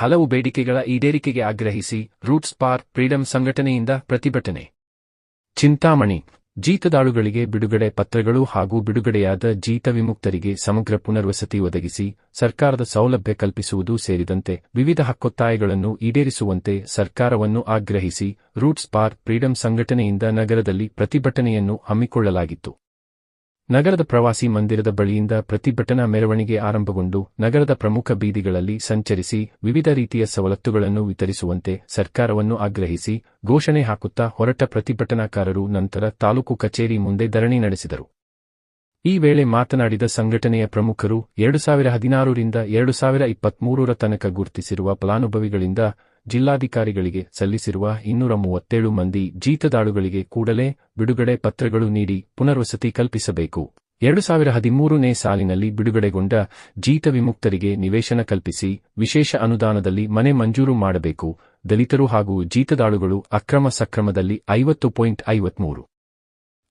ಹಲವು ಬೇಡಿಕೆಗಳ ಈಡೇರಿಕೆಗೆ ಆಗ್ರಹಿಸಿ ರೂಟ್ಸ್ ಪಾರ್ ಫ್ರೀಡಂ ಸಂಘಟನೆಯಿಂದ ಪ್ರತಿಭಟನೆ. ಚಿಂತಾಮಣಿ, ಜೀತದಾಳುಗಳಿಗೆ ಬಿಡುಗಡೆ ಪತ್ರಗಳು ಹಾಗೂ ಬಿಡುಗಡೆಯಾದ ಜೀತ ವಿಮುಕ್ತರಿಗೆ ಸಮಗ್ರ ಪುನರ್ವಸತಿ ಒದಗಿಸಿ ಸರ್ಕಾರದ ಸೌಲಭ್ಯ ಕಲ್ಪಿಸುವುದು ಸೇರಿದಂತೆ ವಿವಿಧ ಹಕ್ಕೊತ್ತಾಯಗಳನ್ನು ಈಡೇರಿಸುವಂತೆ ಸರ್ಕಾರವನ್ನು ಆಗ್ರಹಿಸಿ ರೂಟ್ಸ್ ಪಾರ್ ಫ್ರೀಡಂ ಸಂಘಟನೆಯಿಂದ ನಗರದಲ್ಲಿ ಪ್ರತಿಭಟನೆಯನ್ನು ಹಮ್ಮಿಕೊಳ್ಳಲಾಗಿತ್ತು. ನಗರದ ಪ್ರವಾಸಿ ಮಂದಿರದ ಬಳಿಯಿಂದ ಪ್ರತಿಭಟನಾ ಮೆರವಣಿಗೆ ಆರಂಭಗೊಂಡು ನಗರದ ಪ್ರಮುಖ ಬೀದಿಗಳಲ್ಲಿ ಸಂಚರಿಸಿ ವಿವಿಧ ರೀತಿಯ ಸವಲತ್ತುಗಳನ್ನು ವಿತರಿಸುವಂತೆ ಸರ್ಕಾರವನ್ನು ಆಗ್ರಹಿಸಿ ಘೋಷಣೆ ಹಾಕುತ್ತಾ ಹೊರಟ ಪ್ರತಿಭಟನಾಕಾರರು ನಂತರ ತಾಲೂಕು ಕಚೇರಿ ಮುಂದೆ ಧರಣಿ ನಡೆಸಿದರು. ಈ ವೇಳೆ ಮಾತನಾಡಿದ ಸಂಘಟನೆಯ ಪ್ರಮುಖರು ಎರಡು ಸಾವಿರ ಹದಿನಾರರಿಂದ ಎರಡು ಸಾವಿರ ಇಪ್ಪತ್ಮೂರರ ತನಕ ಗುರುತಿಸಿರುವ ಫಲಾನುಭವಿಗಳಿಂದ ಜಿಲ್ಲಾಧಿಕಾರಿಗಳಿಗೆ ಸಲ್ಲಿಸಿರುವ ಇನ್ನೂರ ಮೂವತ್ತೇಳು ಮಂದಿ ಜೀತದಾಳುಗಳಿಗೆ ಕೂಡಲೇ ಬಿಡುಗಡೆ ಪತ್ರಗಳು ನೀಡಿ ಪುನರ್ವಸತಿ ಕಲ್ಪಿಸಬೇಕು. ಎರಡು ಸಾವಿರ ಹದಿಮೂರನೇ ಸಾಲಿನಲ್ಲಿ ಬಿಡುಗಡೆಗೊಂಡ ಜೀತ ವಿಮುಕ್ತರಿಗೆ ನಿವೇಶನ ಕಲ್ಪಿಸಿ ವಿಶೇಷ ಅನುದಾನದಲ್ಲಿ ಮನೆ ಮಂಜೂರು ಮಾಡಬೇಕು. ದಲಿತರು ಹಾಗೂ ಜೀತದಾಳುಗಳು ಅಕ್ರಮ ಸಕ್ರಮದಲ್ಲಿ ಐವತ್ತು ಪಾಯಿಂಟ್ ಐವತ್ಮೂರು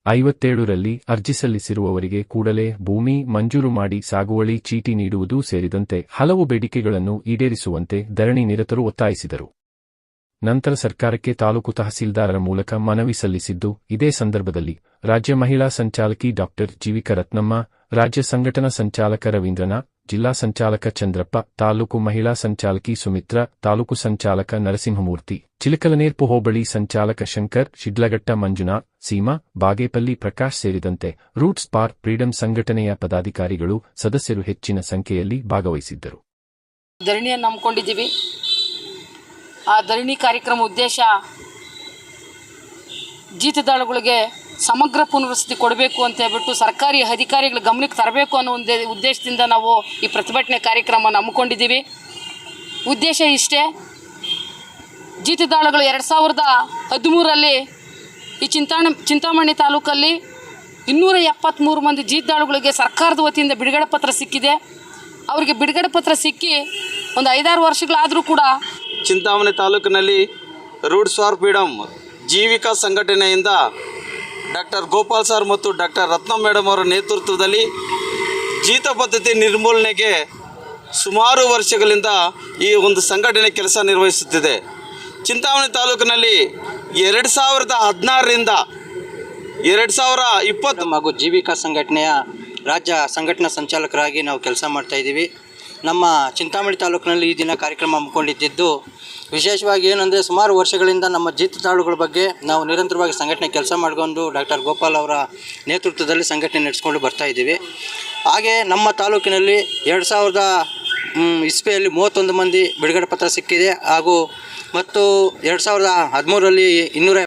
ಐವತ್ತೇಳರಲ್ಲಿ ಅರ್ಜಿ ಸಲ್ಲಿಸಿರುವವರಿಗೆ ಕೂಡಲೇ ಭೂಮಿ ಮಂಜೂರು ಮಾಡಿ ಸಾಗುವಳಿ ಚೀಟಿ ನೀಡುವುದು ಸೇರಿದಂತೆ ಹಲವು ಬೇಡಿಕೆಗಳನ್ನು ಈಡೇರಿಸುವಂತೆ ಧರಣಿ ನಿರತರು ಒತ್ತಾಯಿಸಿದರು. ನಂತರ ಸರ್ಕಾರಕ್ಕೆ ತಾಲೂಕು ತಹಸೀಲ್ದಾರರ ಮೂಲಕ ಮನವಿ ಸಲ್ಲಿಸಿದ್ದು, ಇದೇ ಸಂದರ್ಭದಲ್ಲಿ ರಾಜ್ಯ ಮಹಿಳಾ ಸಂಚಾಲಕಿ ಡಾಕ್ಟರ್ ಜೀವಿಕ ರತ್ನಮ್ಮ, ರಾಜ್ಯ ಸಂಘಟನಾ ಸಂಚಾಲಕ ರವೀಂದ್ರನಾಥ್ ಜಿಲ್ಲಾ ಸಂಚಾಲಕ ಚಂದ್ರಪ್ಪ, ತಾಲೂಕು ಮಹಿಳಾ ಸಂಚಾಲಕಿ ಸುಮಿತ್ರ, ತಾಲೂಕು ಸಂಚಾಲಕ ನರಸಿಂಹಮೂರ್ತಿ, ಚಿಲಕಲನೇರ್ಪು ಹೋಬಳಿ ಸಂಚಾಲಕ ಶಂಕರ್, ಶಿಡ್ಲಘಟ್ಟ ಮಂಜುನಾ, ಸೀಮಾ, ಬಾಗೇಪಲ್ಲಿ ಪ್ರಕಾಶ್ ಸೇರಿದಂತೆ ರೂಟ್ಸ್ ಪಾರ್ಕ್ ಫ್ರೀಡಂ ಸಂಘಟನೆಯ ಪದಾಧಿಕಾರಿಗಳು ಸದಸ್ಯರು ಹೆಚ್ಚಿನ ಸಂಖ್ಯೆಯಲ್ಲಿ ಭಾಗವಹಿಸಿದ್ದರು. ಧರಣಿಯನ್ನು ನಂಬಿಕೊಂಡಿದ್ದೀವಿ. ಆ ಧರಣಿ ಕಾರ್ಯಕ್ರಮ ಉದ್ದೇಶ ಜೀತದಾಳುಗಳಿಗೆ ಸಮಗ್ರ ಪುನರ್ವಸತಿ ಕೊಡಬೇಕು ಅಂತ ಹೇಳ್ಬಿಟ್ಟು ಸರ್ಕಾರಿ ಅಧಿಕಾರಿಗಳ ಗಮನಕ್ಕೆ ತರಬೇಕು ಅನ್ನೋ ಒಂದು ಉದ್ದೇಶದಿಂದ ನಾವು ಈ ಪ್ರತಿಭಟನೆ ಕಾರ್ಯಕ್ರಮವನ್ನು ಹಮ್ಮಿಕೊಂಡಿದ್ದೀವಿ. ಉದ್ದೇಶ ಇಷ್ಟೇ ಜೀತದಾಳುಗಳು ಎರಡು ಸಾವಿರದ ಹದಿಮೂರರಲ್ಲಿ ಈ ಚಿಂತಾಣ, ಚಿಂತಾಮಣಿ ತಾಲೂಕಲ್ಲಿ ಇನ್ನೂರ ಎಪ್ಪತ್ತ್ಮೂರು ಮಂದಿ ಜೀತದಾಳುಗಳಿಗೆ ಸರ್ಕಾರದ ವತಿಯಿಂದ ಬಿಡುಗಡೆ ಪತ್ರ ಸಿಕ್ಕಿದೆ. ಅವರಿಗೆ ಬಿಡುಗಡೆ ಪತ್ರ ಸಿಕ್ಕಿ ಒಂದು ಐದಾರು ವರ್ಷಗಳಾದರೂ ಕೂಡ ಚಿಂತಾಮಣಿ ತಾಲೂಕಿನಲ್ಲಿ ರೂಡ್ಸ್ ಫಾರ್ ಫ್ರೀಡಮ್ ಜೀವಿಕಾ ಸಂಘಟನೆಯಿಂದ ಡಾಕ್ಟರ್ ಗೋಪಾಲ್ ಸರ್ ಮತ್ತು ಡಾಕ್ಟರ್ ರತ್ನ ಮೇಡಮ್ ಅವರ ನೇತೃತ್ವದಲ್ಲಿ ಜೀತ ಪದ್ಧತಿ ನಿರ್ಮೂಲನೆಗೆ ಸುಮಾರು ವರ್ಷಗಳಿಂದ ಈ ಒಂದು ಸಂಘಟನೆ ಕೆಲಸ ನಿರ್ವಹಿಸುತ್ತಿದೆ. ಚಿಂತಾಮಣಿ ತಾಲೂಕಿನಲ್ಲಿ ಎರಡು ಸಾವಿರದ ಹದಿನಾರರಿಂದ ಎರಡು ಸಾವಿರ ಇಪ್ಪತ್ತು ಹಾಗೂ ಜೀವಿಕಾ ಸಂಘಟನೆಯ ರಾಜ್ಯ ಸಂಘಟನಾ ಸಂಚಾಲಕರಾಗಿ ನಾವು ಕೆಲಸ ಮಾಡ್ತಾ ಇದ್ದೀವಿ. ನಮ್ಮ ಚಿಂತಾಮಣಿ ತಾಲೂಕಿನಲ್ಲಿ ಈ ದಿನ ಕಾರ್ಯಕ್ರಮ ಹಮ್ಮಿಕೊಂಡಿದ್ದು, ವಿಶೇಷವಾಗಿ ಏನಂದರೆ ಸುಮಾರು ವರ್ಷಗಳಿಂದ ನಮ್ಮ ಜೀತದಾಳುಗಳ ಬಗ್ಗೆ ನಾವು ನಿರಂತರವಾಗಿ ಸಂಘಟನೆ ಕೆಲಸ ಮಾಡಿಕೊಂಡು ಡಾಕ್ಟರ್ ಗೋಪಾಲ್ ಅವರ ನೇತೃತ್ವದಲ್ಲಿ ಸಂಘಟನೆ ನಡೆಸ್ಕೊಂಡು ಬರ್ತಾ ಇದ್ದೀವಿ. ಹಾಗೆ ನಮ್ಮ ತಾಲೂಕಿನಲ್ಲಿ ಎರಡು ಸಾವಿರದ ಇಸ್ಪೆಯಲ್ಲಿ ಮೂವತ್ತೊಂದು ಮಂದಿ ಬಿಡುಗಡೆ ಪತ್ರ ಸಿಕ್ಕಿದೆ ಹಾಗೂ ಮತ್ತು ಎರಡು ಸಾವಿರದ ಹದಿಮೂರರಲ್ಲಿ ಇನ್ನೂರ